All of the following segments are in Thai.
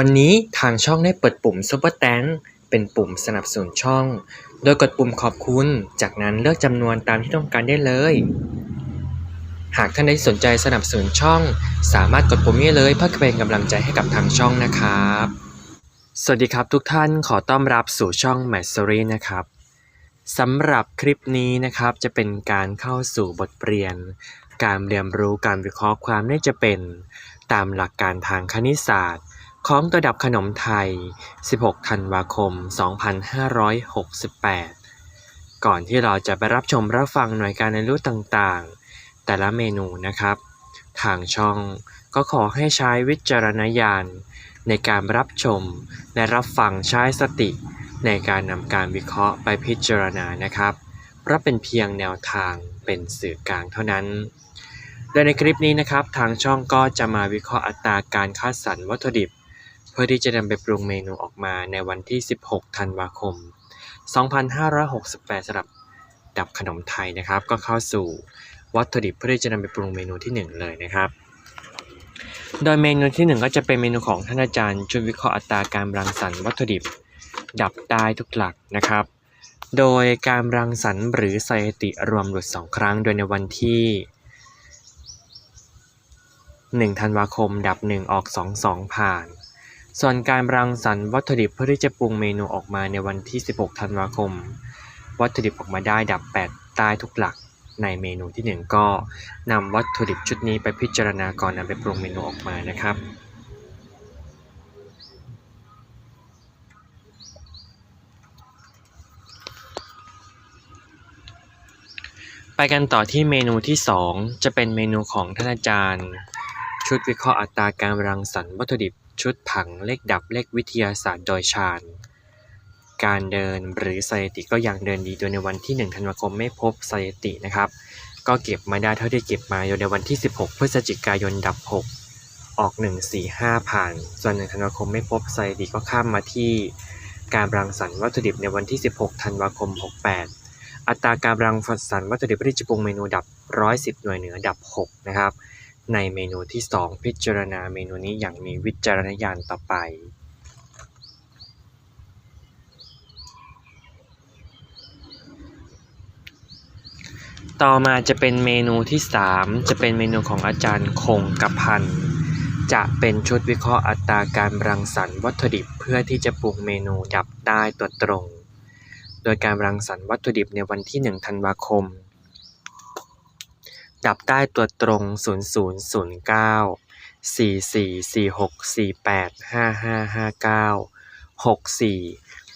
วันนี้ทางช่องได้เปิดปุ่ม Super t a n k เป็นปุ่มสนับสนุนช่อง โดยกดปุ่มขอบคุณ จากนั้นเลือกจำนวนตามที่ต้องการได้เลย หากท่านใดสนใจสนับสนุนช่อง สามารถกดปุ่มนี้เลยเพื่อเป็นกำลังใจให้กับทางช่องนะครับ สวัสดีครับทุกท่านขอต้อนรับสู่ช่อง m a s t e r y นะครับสำหรับคลิปนี้นะครับจะเป็นการเข้าสู่บทเรียน การเรียนรู้การวิเคราะห์ความน่าจะเป็น ตามหลักการทางคณิตศาสตร์ ของตัวดับขนมไทย 16 ธันวาคม 2568 ก่อนที่เราจะไปรับชมรับฟังหน่วยการเรียนรู้ต่างๆ แต่ละเมนูนะครับ ทางช่องก็ขอให้ใช้วิจารณญาณในการรับชมและรับฟังใช้สติ ในการนำการวิเคราะห์ไปพิจารณานะครับ เพราะเป็นเพียงแนวทางเป็นสื่อกลางเท่านั้นโดยในคลิปนี้นะครับ ทางช่องก็จะมาวิเคราะห์อัตราการคัดสรรวัตถุดิบ พื่อที่จะนำไปปรุงเมนูออกมาในวันที่ 16 ธันวาคม 2568สำหรับดับขนมไทยนะครับ ก็เข้าสู่วัตถุดิบเพื่อที่จะนำไปปรุงเมนูที่ 1 เลยนะครับ โดยเมนูที่ 1 ก็จะเป็นเมนูของท่านอาจารย์ชุดวิเคราะห์อัตราการรังสรรค์วัตถุดิบ ดับได้ทุกหลักนะครับ โดยการรังสรรค์หรือสถิติรวมหลุด 2 ครั้ง โดยในวันที่1ธันวาคม ดับ 1 ออก 2 2 ผ่าน ส่วนการรังสรรค์วัตถุดิบเพื่อที่จะปรุงเมนูออกมาในวันที่ 16 ธันวาคม วัตถุดิบออกมาได้ดับ 8 ใต้ทุกหลักในเมนูที่ 1 ก็นำวัตถุดิบชุดนี้ไปพิจารณาก่อนนำไปปรุงเมนูออกมานะครับไปกันต่อที่เมนูที่ 2 จะเป็นเมนูของท่านอาจารย์ ชุดวิเคราะห์อัตราการรังสรรค์วัตถุดิบ ชุดผังเลขดับเลขวิทยาศาสตร์โดยชาญ การเดินหรือสถิติก็ยังเดินดีโดยในวันที่ 1 ธันวาคมไม่พบสถิตินะครับ ก็เก็บมาได้เท่าที่เก็บมาโดยในวันที่ 16 พฤศจิกายนดับ 6 ออก 1 4 5 ผ่าน ส่วน 1 ธันวาคมไม่พบสถิติก็ข้ามมาที่การรังสรรค์วัตถุดิบในวันที่ 16 ธันวาคม 68 อัตราการรังสรรค์วัตถุดิบที่จะปรุงเมนูดับ 110 หน่วยเหนือดับ 6 นะครับ ในเมนูที่ 2 พิจารณาเมนูนี้อย่างมีวิจารณญาณต่อไปต่อมาจะเป็นเมนูที่ 3 จะเป็นเมนูของอาจารย์คงกระพัน จะเป็นชุดวิเคราะห์อัตราการรังสรรค์วัตถุดิบเพื่อที่จะปรุงเมนูดับได้ตัวตรง โดยการรังสรรค์วัตถุดิบในวันที่ 1 ธันวาคม ดับได้ตัวตรง 0009 4446 48 5559 64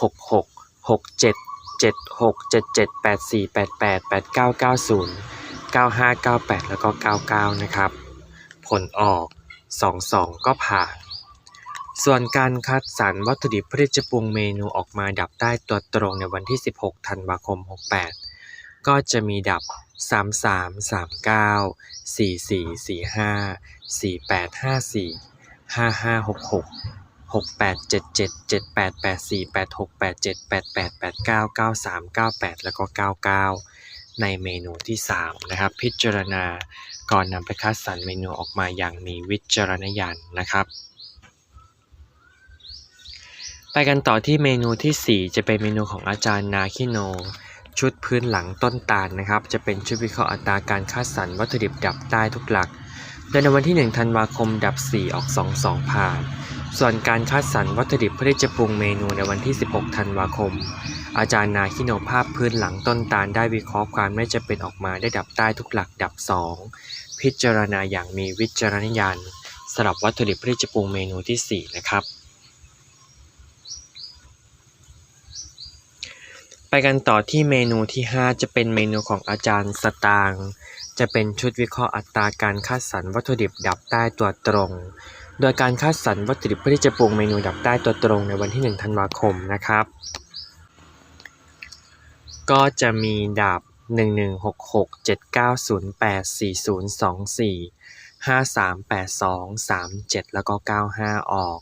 66 67 76 77 84 88 89 90 9598 แล้วก็ 99 นะครับ ผลออก 22 ก็ผ่าน ส่วนการคัดสรรวัตถุดิบเพื่อจะปรุงเมนูออกมาดับได้ตัวตรงในวันที่ 16 ธันวาคม 68 ก็จะมีดับ 33 39 44 45 48 54 55 66 68 77 78 84 86 87 88 89 93 98 แล้วก็ 99 ในเมนูที่ 3 นะครับ พิจารณาก่อนนำไปคัดสรรเมนูออกมาอย่างมีวิจารณญาณนะครับ ไปกันต่อที่เมนูที่ 4 จะเป็นเมนูของอาจารย์นาคิโน ชุดพื้นหลังต้นตาลนะครับ จะเป็นชุดวิเคราะห์อัตราการคัดสรรวัตถุดิบดับใต้ทุกหลัก โดยในวันที่ 1 ธันวาคมดับ 4 ออก 2 2 ผ่าน ส่วนการคัดสรรวัตถุดิบเพื่อที่จะปรุงเมนูในวันที่ 16 ธันวาคม อาจารย์นาคิโนภาพพื้นหลังต้นตาลได้วิเคราะห์ความไม่จะเป็นออกมาได้ดับใต้ทุกหลักดับ 2 พิจารณาอย่างมีวิจารณญาณสำหรับวัตถุดิบเพื่อที่จะปรุงเมนูที่ 4 นะครับ ไปกันต่อที่เมนูที่ 5 จะเป็นเมนูของอาจารย์สตางค์จะเป็นชุดวิเคราะห์อัตราการคัดสรรวัตถุดิบดับใต้ตัวตรง โดยการคัดสรรวัตถุดิบเพื่อที่จะปรุงเมนูดับใต้ตัวตรงในวันที่ 1 ธันวาคมนะครับ ก็จะมีดับ 1166 7908 4024 5382 37 แล้วก็ 95 ออก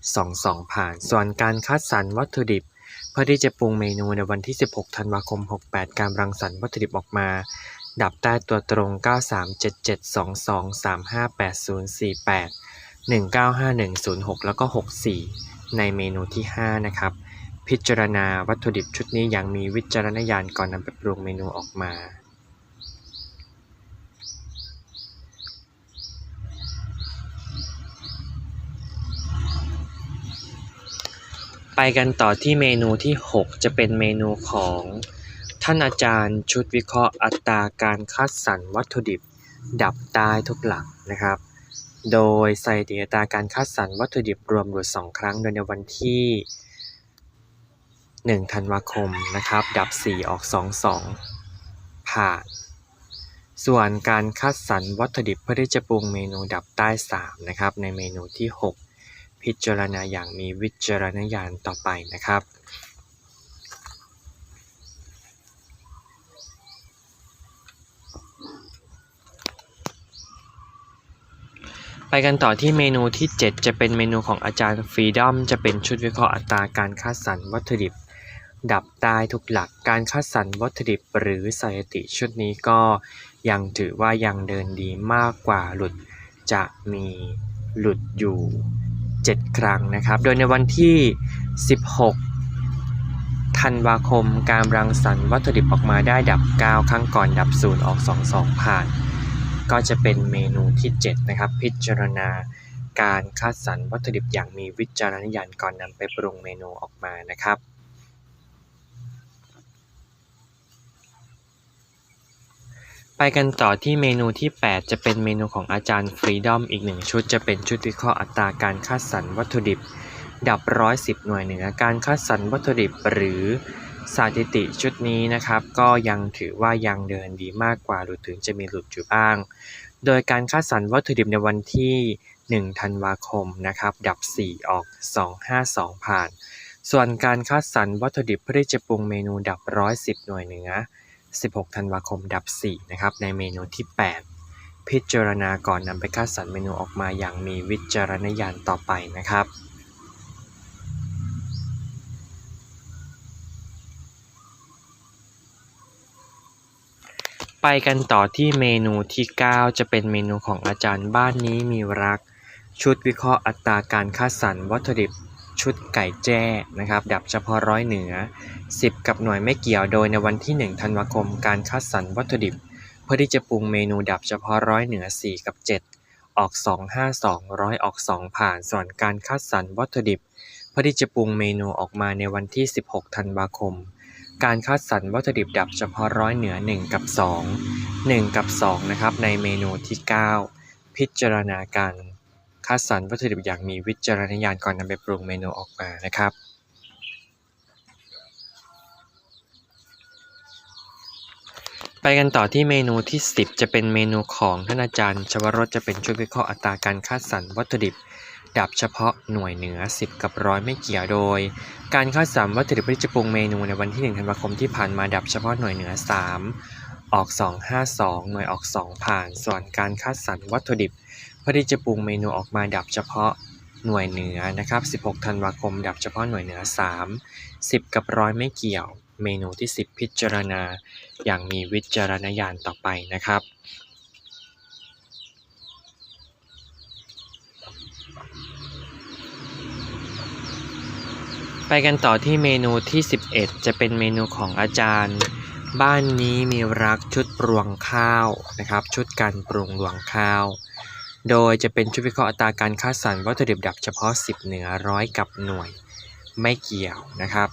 22 ผ่าน ส่วนการคัดสรรวัตถุดิบ เพื่อที่จะปรุงเมนูในวันที่ 16 ธันวาคม 68 การรังสรรค์วัตถุดิบออกมา ดับใต้ตัวตรง 937722 358048 195106 แล้วก็ 64 ในเมนูที่ 5 นะครับ พิจารณาวัตถุดิบชุดนี้อย่างมีวิจารณญาณก่อนนำไปปรุงเมนูออกมา ไปกันต่อที่เมนูที่ 6 จะเป็นเมนูของท่านอาจารย์ชุดวิเคราะห์อัตราการคัดสรรวัตถุดิบ ดับใต้ทุกหลักนะครับ โดยใสถิติอัตราการคัดสรรวัตถุดิบรวมหลุด2ครั้ง โดยในวันที่ 1 ธันวาคมนะครับ ดับ 4 ออก 2 2 ผ่าน ส่วนการคัดสรรวัตถุดิบเพื่อที่จะปรุงเมนูดับใต้ 3 นะครับ ในเมนูที่ 6 พิจารณาอย่างมีวิจารณญาณต่อไปนะครับไปกันต่อที่เมนูที่ 7 จะเป็นเมนูของอาจารย์ฟรีดอมจะเป็นชุดวิเคราะห์อัตราการคัดสรรวัตถุดิบ ดับใต้ทุกหลักการคัดสรรวัตถุดิบหรือสถิติชุดนี้ก็ยังถือว่ายังเดินดีมากกว่าหลุดจะมีหลุดอยู่ 7 ครั้งนะครับ โดยในวันที่ 16 ธันวาคม การรังสรรค์วัตถุดิบออกมาได้ดับ 9 ครั้งก่อนดับ 0 ออก 2 2 ผ่าน ก็จะเป็นเมนูที่ 7 นะครับ พิจารณาการคัดสรรวัตถุดิบอย่างมีวิจารณญาณก่อนนำไปปรุงเมนูออกมานะครับ ไปกันต่อที่เมนูที่ 8 จะเป็นเมนูของอาจารย์ฟรีดอมอีกหนึ่งชุด จะเป็นชุดวิเคราะห์อัตราการคัดสรรวัตถุดิบ ดับร้อยสิบหน่วยเหนือการคัดสรรวัตถุดิบหรือสถิติชุดนี้นะครับ ก็ยังถือว่ายังเดินดีมากกว่าหรือถึงจะมีหลุดอยู่บ้าง โดยการคัดสรรวัตถุดิบในวันที่ 1 ธันวาคมนะครับ ดับ 4 ออก 252 ผ่าน ส่วนการคัดสรรวัตถุดิบเพื่อที่จะปรุงเมนูดับ110หน่วยเหนือ 16 ธันวาคมดับ 4 นะครับ ในเมนูที่ 8 พิจารณาก่อนนำไปคัดสรรเมนูออกมาอย่างมีวิจารณญาณต่อไปนะครับไปกันต่อที่เมนูที่ 9 จะเป็นเมนูของอาจารย์บ้านนี้มีรัก ชุดวิเคราะห์อัตราการคัดสรรวัตถุดิบ ชุดไก่แจ้นะครับ ดับเฉพาะร้อยเหนือ 10 กับหน่วยไม่เกี่ยวโดยในวันที่ 1 ธันวาคมการคัดสรรวัตถุดิบ เพื่อที่จะปรุงเมนูดับเฉพาะร้อยเหนือ 4 กับ 7 ออก 252ร้อยออก 2 ผ่านส่วนการคัดสรรวัตถุดิบ เพื่อที่จะปรุงเมนูออกมาในวันที่ 16 ธันวาคม การคัดสรรวัตถุดิบดับเฉพาะร้อยเหนือ 1 กับ 2 1 กับ 2 นะครับในเมนูที่ 9 พิจารณาการ คัดสรรวัตถุดิบอย่างมีวิจารณญาณก่อนนำไปปรุงเมนูออกมานะครับไปกันต่อที่เมนูที่ 10 จะเป็นเมนูของท่านอาจารย์ ชวรสจะเป็นชุดวิเคราะห์อัตราการคัดสรรวัตถุดิบ ดับเฉพาะหน่วยเหนือ 10 กับร้อยไม่เกี่ยวโดย การคัดสรรวัตถุดิบที่จะปรุงเมนูในวันที่1ธันวาคมที่ผ่านมาดับเฉพาะหน่วยเหนือ 3 ออก 252 หน่วยออก 2 ผ่าน ส่วนการคัดสรรวัตถุดิบ พื่อที่จะปรุงเมนูออกมาดับเฉพาะหน่วยเหนือนะครับ 16 ธันวาคม ดับเฉพาะหน่วยเหนือ 3 10 กับร้อยไม่เกี่ยว เมนูที่ 10 พิจารณา อย่างมีวิจารณญาณต่อไปนะครับ ไปกันต่อที่เมนูที่ 11 จะเป็นเมนูของอาจารย์ บ้านนี้มีรักชุดปรวงข้าวนะครับ ชุดการปรุงรวงข้าว โดยจะเป็นชุดวิเคราะห์อัตราการคัดสรรวัตถุดิบดับเฉพาะ 10 เหนือร้อยกับหน่วยไม่เกี่ยวนะครับ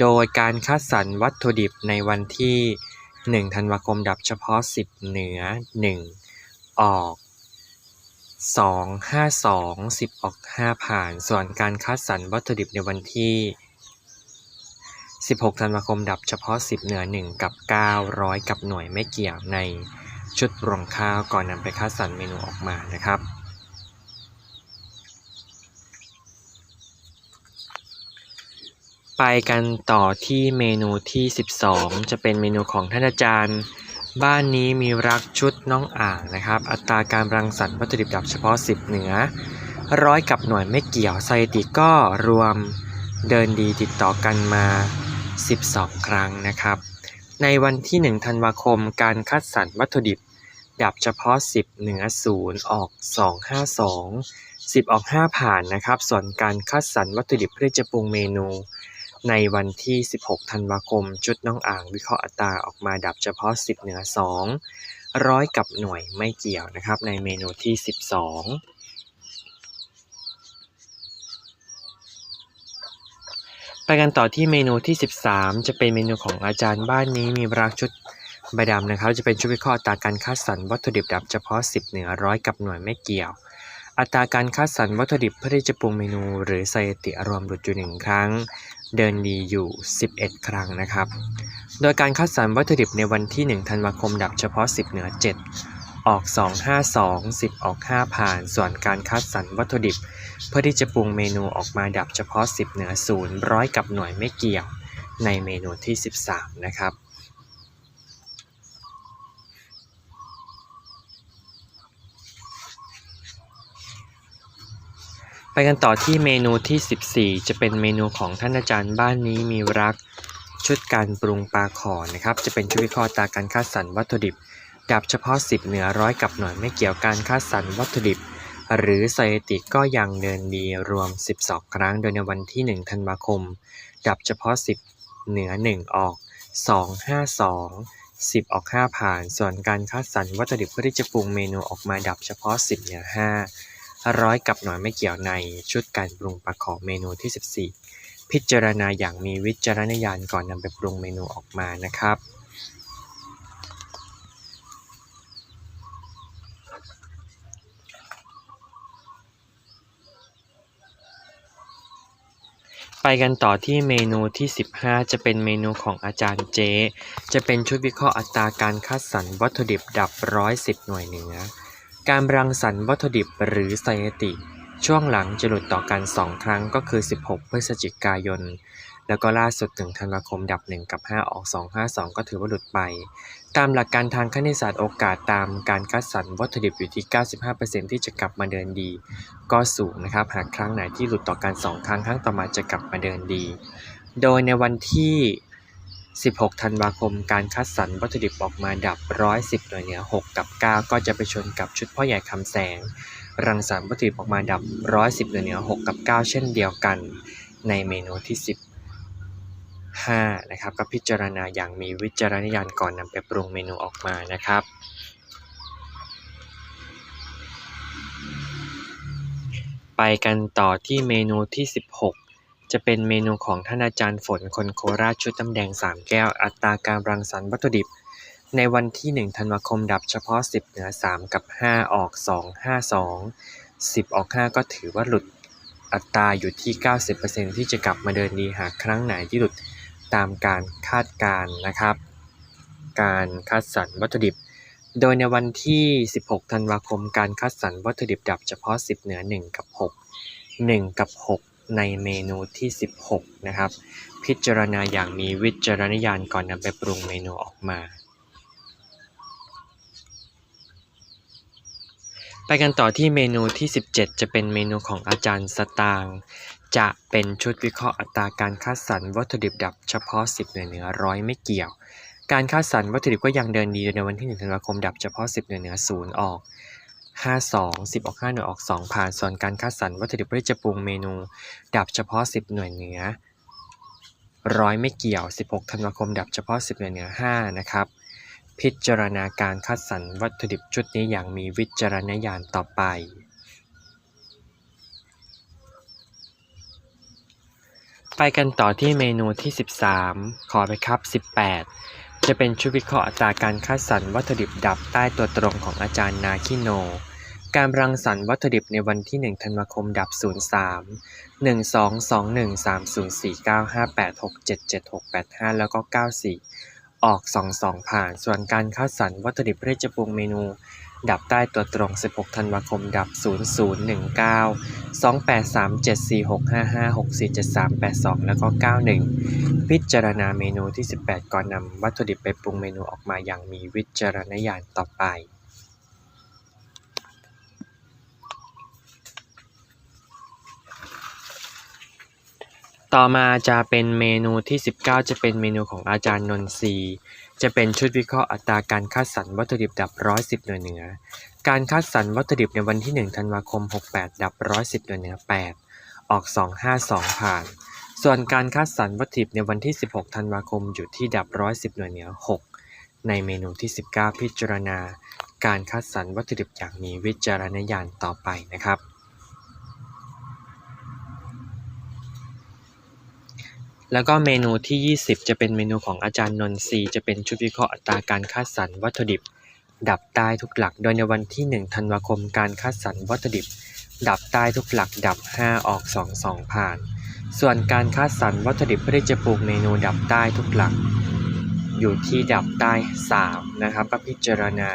โดยการคัดสรรวัตถุดิบในวันที่ 1 ธันวาคมดับเฉพาะ 10 เหนือ 1 ออก2 5 2 10 ออก 5 ผ่าน ส่วนการคัดสรรวัตถุดิบในวันที่ 16 ธันวาคมดับเฉพาะ 10 เหนือ 1 กับ 900 กับหน่วยไม่เกี่ยวใน ชุดรวงข้าวก่อนนำไปคัดสรรเมนูออกมานะครับไปกันต่อที่เมนูที่ 12 จะเป็นเมนูของท่านอาจารย์ บ้านนี้มีรักชุดน้องอ่างนะครับ อัตราการรังสรรค์วัตถุดิบดับเฉพาะ 10 เหนือร้อยกับหน่วยไม่เกี่ยวสถิติก็รวมเดินดีติดต่อกันมา 12 ครั้งนะครับ ในวันที่ 1 ธันวาคม การคัดสรรวัตถุดิบ ดับเฉพาะ 10 เหนือ 0 ออก 252 10 ออก 5 ผ่านนะครับ ส่วนการคัดสรรวัตถุดิบเพื่อจะปรุงเมนู ในวันที่ 16 ธันวาคม ชุดน้องอ่างวิเคราะห์อัตราออกมาดับเฉพาะ 10 เหนือ 2 ร้อยกับหน่วยไม่เกี่ยวนะครับ ในเมนูที่ 12 ไปกันต่อที่เมนูที่ 13 จะเป็นเมนูของอาจารย์บ้านนี้มีรักชุดใบดำนะครับ จะเป็นชุดวิเคราะห์อัตราการคัดสรรวัตถุดิบดับเฉพาะ 10 เหนือร้อยกับหน่วยไม่เกี่ยว อัตราการคัดสรรวัตถุดิบเพื่อที่จะปรุงเมนู หรือสถิติรวมหลุดอยู่หนึ่งครั้ง เดินดีอยู่ 11 ครั้งนะครับ โดยการคัดสรรวัตถุดิบในวันที่ 1 ธันวาคมดับเฉพาะ 10 เหนือ 7 ออก 252 10 ออก 5 ผ่าน ส่วนการคัดสรรวัตถุดิบ เพื่อที่จะปรุงเมนูออกมาดับเฉพาะ 10 เหนือ0ร้อยกับหน่วยไม่เกี่ยวในเมนูที่ 13 นะครับไปกันต่อที่เมนูที่ 14 จะเป็นเมนูของท่านอาจารย์บ้านนี้มีรักชุดการปรุงปลาขอนะครับ จะเป็นชุดวิเคราะห์ตาการคัดสรรวัตถุดิบ ดับเฉพาะ 10 เหนือร้อยกับหน่วยไม่เกี่ยวการคัดสรรวัตถุดิบ หรือสถิติก็ยังเดินดีรวม 12 ครั้งโดยในวันที่ 1 ธันวาคม ดับเฉพาะ 10 เหนือ 1 ออก 252 10 ออก 5 ผ่าน ส่วนการคัดสรรวัตถุดิบเพื่อที่จะปรุงเมนูออกมาดับเฉพาะ 10เหนือ5ร้อยกับหน่วยไม่เกี่ยวในชุดการปรุงปลาขอเมนูที่ 14 พิจารณาอย่างมีวิจารณญาณก่อนนำไปปรุงเมนูออกมานะครับ ไปกันต่อที่เมนูที่ 15 จะเป็นเมนูของอาจารย์เจ จะเป็นชุดวิเคราะห์อัตราการคัดสรรวัตถุดิบดับ110หน่วยเหนือ การรังสรรค์วัตถุดิบหรือสถิติ ช่วงหลังจะหลุดต่อกัน 2 ครั้งก็คือ 16 พฤศจิกายน แล้วก็ล่าสุดถึงธันวาคมดับ 1 กับ 5 ออก 252 ก็ถือว่าหลุดไป ตามหลักการทางคณิตศาสตร์โอกาสตามการคัดสรรวัตถุดิบอยู่ที่ 95%ที่จะกลับมาเดินดี ก็สูงนะครับ หากครั้งไหนที่หลุดต่อกัน 2 ครั้งครั้งต่อมาจะกลับมาเดินดี โดยในวันที่ 16 ธันวาคม การคัดสรรวัตถุดิบออกมาดับ 110 หน่วยเหนือ 6 กับ 9 ก็จะไปชนกับชุดพ่อใหญ่คำแสง รังสรรค์วัตถุดิบออกมาดับ 110 หน่วยเหนือ 6 กับ 9 เช่นเดียวกัน ในเมนูที่ 5. นะครับก็พิจารณาอย่างมีวิจารณญาณก่อนนำไปปรุงเมนูออกมานะครับ ไปกันต่อที่เมนูที่ 16 จะเป็นเมนูของท่านอาจารย์ฝนคนโคราชชุดน้ำแดง 3 แก้ว อัตราการรังสรรค์วัตถุดิบ ในวันที่ 1 ธันวาคมดับเฉพาะ 10 เหนือ 3 กับ 5 ออก 252 10 ออก 5 ก็ถือว่าหลุดอัตราอยู่ที่ 90%ที่จะกลับมาเดินดีหากครั้งไหนที่หลุด ตามการคาดการณ์นะครับ การคัดสรรวัตถุดิบ โดยในวันที่ 16 ธันวาคม การคัดสรรวัตถุดิบดับเฉพาะ 10 เหนือ 1 กับ 6 1 กับ 6 ในเมนูที่ 16 นะครับ พิจารณาอย่างมีวิจารณญาณก่อนนำไปปรุงเมนูออกมา ไปกันต่อที่เมนูที่ 17 จะเป็นเมนูของอาจารย์สตาง จะเป็นชุดวิเคราะห์อัตราการคัดสรรวัตถุดิบดับเฉพาะ 10เหนือเหนือร้อยไม่เกี่ยว การคัดสรรวัตถุดิบก็ยังเดินดีในวันที่ 1 ธันวาคมดับเฉพาะ 10เหนือเหนือ0ออก 52 10 ออก 5 หน่วยออก 2 ผ่าน ส่วนการคัดสรรวัตถุดิบเพื่อจะปรุงเมนู ดับเฉพาะ 10 หน่วยเหนือร้อยไม่เกี่ยว 16 ธันวาคม ดับเฉพาะ 10 หน่วยเหนือ 5 นะครับ พิจารณาการคัดสรรวัตถุดิบชุดนี้อย่างมีวิจารณญาณต่อไป ไปกันต่อที่เมนูที่ 13 ขอไปครับ 18 จะเป็นชุดวิเคราะห์อัตราการคัดสรรวัตถุดิบดับใต้ตัวตรงของอาจารย์นาคิโน การรังสรรค์วัตถุดิบในวันที่ 1 ธันวาคมดับ 03 1221 3049 5867 7685 แล้วก็ 94 ออก 22 ผ่าน ส่วนการคัดสรรวัตถุดิบเพื่อจะปรุงเมนู ดับใต้ตัวตรง 16 ธันวาคม ดับ 0019 28374655 647382 แล้วก็ 91 พิจารณาเมนูที่ 18 ก่อนนำวัตถุดิบไปปรุงเมนูออกมาอย่างมีวิจารณญาณต่อไป ต่อมาจะเป็นเมนูที่ 19 จะเป็นเมนูของอาจารย์นนทรีจะเป็นชุดวิเคราะห์อัตราการคัดสรรวัตถุดิบดับ110หน่วยเหนือ การคัดสรรวัตถุดิบในวันที่ 1 ธันวาคม 68 ดับ110หน่วยเหนือ 8 ออก 252 ผ่าน ส่วนการคัดสรรวัตถุดิบในวันที่ 16 ธันวาคมอยู่ที่ดับ110หน่วยเหนือ 6 ในเมนูที่ 19 พิจารณา การคัดสรรวัตถุดิบอย่างมีวิจารณญาณต่อไปนะครับ แล้วก็เมนูที่ 20 จะเป็นเมนูของอาจารย์นนทรีจะเป็นชุดวิเคราะห์อัตราการคัดสรรวัตถุดิบ ดับใต้ทุกหลัก โดยในวันที่ 1 ธันวาคมการคัดสรรวัตถุดิบ ดับใต้ทุกหลักดับ 5 ออก 2 2 ผ่าน ส่วนการคัดสรรวัตถุดิบเพื่อที่จะปรุงเมนูดับใต้ทุกหลัก อยู่ที่ดับใต้3นะครับก็พิจารณา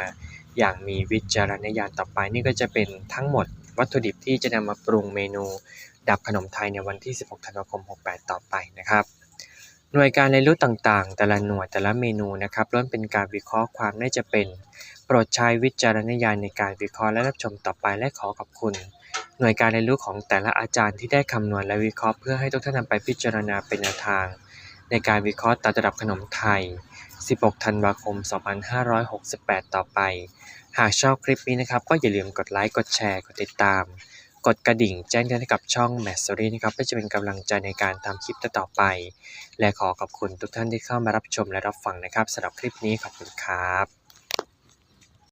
อย่างมีวิจารณญาณต่อไปนี่ก็จะเป็นทั้งหมดวัตถุดิบที่จะนำมาปรุงเมนู ดับขนมไทยในวันที่ 16 ธันวาคม 68 ต่อไปนะครับ หน่วยการเรียนรู้ต่างๆ แต่ละหน่วยแต่ละเมนูนะครับล้วนเป็นการวิเคราะห์ความน่าจะเป็น โปรดใช้วิจารณญาณในการวิเคราะห์และรับชมต่อไปและขอขอบคุณ หน่วยการเรียนรู้ของแต่ละอาจารย์ที่ได้คำนวณและวิเคราะห์เพื่อให้ทุกท่านนำไปพิจารณาเป็นแนวทาง ในการวิเคราะห์ตัดระดับขนมไทย 16 ธันวาคม 2568 ต่อไป หากชอบคลิปนี้นะครับ ก็อย่าลืมกดไลค์ กดแชร์ กดติดตาม กดกระดิ่งแจ้งเตือนให้กับช่องแมสซอรี่นะครับเพื่อจะเป็นกำลังใจในการทำคลิปต่อไป และขอขอบคุณทุกท่านที่เข้ามารับชมและรับฟังนะครับสำหรับคลิปนี้ขอบคุณครับ